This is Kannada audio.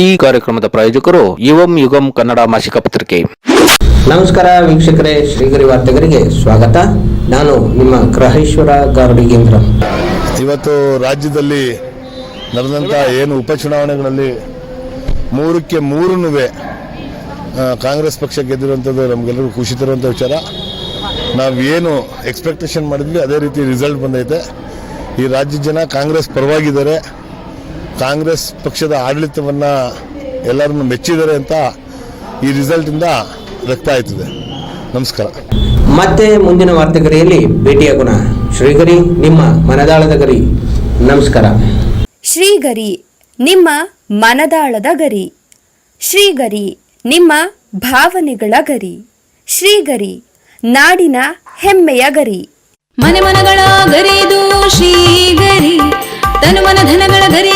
ಈ ಕಾರ್ಯಕ್ರಮದ ಪ್ರಾಯೋಜಕರು ಯುವಂ ಯುಗಂ ಕನ್ನಡ ಮಾಸಿಕ ಪತ್ರಿಕೆ. ನಮಸ್ಕಾರ ವೀಕ್ಷಕರೇ ಶ್ರೀಗರಿ ವಾರ್ತೆಗರಿಗೆ ಸ್ವಾಗತ. ನಾನು ನಿಮ್ಮ ಗ್ರಹೇಶ್ವರ ಗಾರ್ಡಿಗೇಂದ್ರ ಇವತ್ತು ರಾಜ್ಯದಲ್ಲಿ ನಡೆದಂಥ ಏನು ಉಪಚುನಾವಣೆಗಳಲ್ಲಿ ಮೂರಕ್ಕೆ ಮೂರೂ ಕಾಂಗ್ರೆಸ್ ಪಕ್ಷ ಗೆದ್ದಿರುವಂಥದ್ದು ನಮಗೆಲ್ಲರಿಗೂ ಖುಷಿ ತರುವಂಥ ವಿಚಾರ. ನಾವು ಏನು ಎಕ್ಸ್ಪೆಕ್ಟೇಷನ್ ಮಾಡಿದ್ವಿ ಅದೇ ರೀತಿ ರಿಸಲ್ಟ್ ಬಂದೈತೆ. ಈ ರಾಜ್ಯದ ಜನ ಕಾಂಗ್ರೆಸ್ ಪರವಾಗಿದ್ದಾರೆ. ಕಾಂಗ್ರೆಸ್ ಪಕ್ಷದ ಆಡಳಿತವನ್ನ ಎಲ್ಲರನ್ನು ಮೆಚ್ಚಿದ್ದಾರೆ ಅಂತ ಈ ರಿಸಲ್ಟಿಂದ ವ್ಯಕ್ತ ಆಯ್ತದೆ. ನಮಸ್ಕಾರ. ಮತ್ತೆ ಮುಂದಿನ ವಾರ್ತೆಗರಿಯಲ್ಲಿ ಭೇಟಿಯಾಗೋಣ. ಶ್ರೀಗರಿ ನಿಮ್ಮ ಮನದಾಳದ ಗರಿ. ನಮಸ್ಕಾರ. ಶ್ರೀಗರಿ ನಿಮ್ಮ ಮನದಾಳದ ಗರಿ. ಶ್ರೀಗರಿ ನಿಮ್ಮ ಭಾವನೆಗಳ ಗರಿ. ಶ್ರೀಗರಿ ನಾಡಿನ ಹೆಮ್ಮೆಯ ಗರಿ. ಮನೆ ಮನಗಳ ಗರಿದು ಶ್ರೀಗರಿ ತನು ಮನ ಧನಗಳ ಗರಿದು ಶ್ರೀಗರಿ